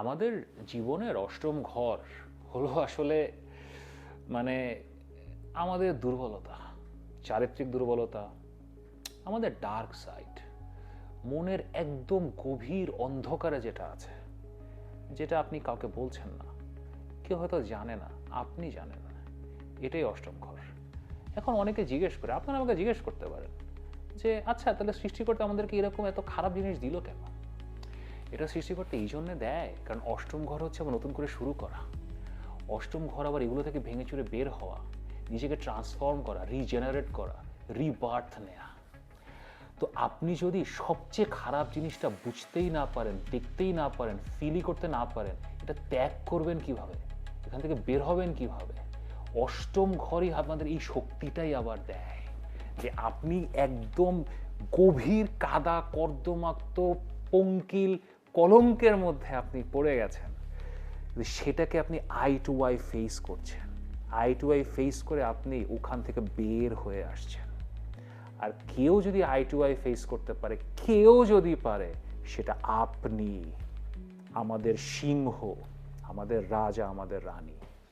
আমাদের জীবনের অষ্টম ঘর হলো আসলে মানে আমাদের দুর্বলতা, চারিত্রিক দুর্বলতা, আমাদের ডার্ক সাইড মনের একদম গভীর অন্ধকারে যেটা আছে, যেটা আপনি কাউকে বলছেন না, কেউ হয়তো জানে না, আপনি জানেন না, এটাই অষ্টম ঘর। এখন অনেকে জিজ্ঞেস করে, আপনারা আমাকে জিজ্ঞেস করতে পারেন যে আচ্ছা তাহলে সৃষ্টিকর্তা আমাদেরকে এরকম এত খারাপ জিনিস দিল কেন? এটা সৃষ্টিকর্তা এই জন্যে দেয়, কারণ অষ্টম ঘর হচ্ছে আবার নতুন করে শুরু করা। অষ্টম ঘর আবার এগুলো থেকে ভেঙে চুরে বের হওয়া, নিজেকে ট্রান্সফর্ম করা রিজেনারেট করা রিবার্থ নেয়া। তো আপনি যদি সবচেয়ে খারাপ জিনিসটা বুঝতেই না পারেন, দেখতেই না পারেন ফিলই করতে না পারেন, এটা ত্যাগ করবেন কীভাবে? এখান থেকে বের হবেন কীভাবে? অষ্টম ঘরই আপনাদের এই শক্তিটাই আবার দেয়, যে আপনি একদম গভীর কাদা, কর্দমাক্ত, পঙ্কিল কলঙ্কের মধ্যে আপনি পড়ে গেছেন সেটাকে আপনি আই টু আই ফেস করছেন আই টু আই ফেস করে আপনি ওখান থেকে বের হয়ে আসছেন। আর কেউ যদি আই টু আই ফেস করতে পারে, কেউ যদি পারে, সেটা আপনি, আমাদের সিংহ, আমাদের রাজা, আমাদের রানী।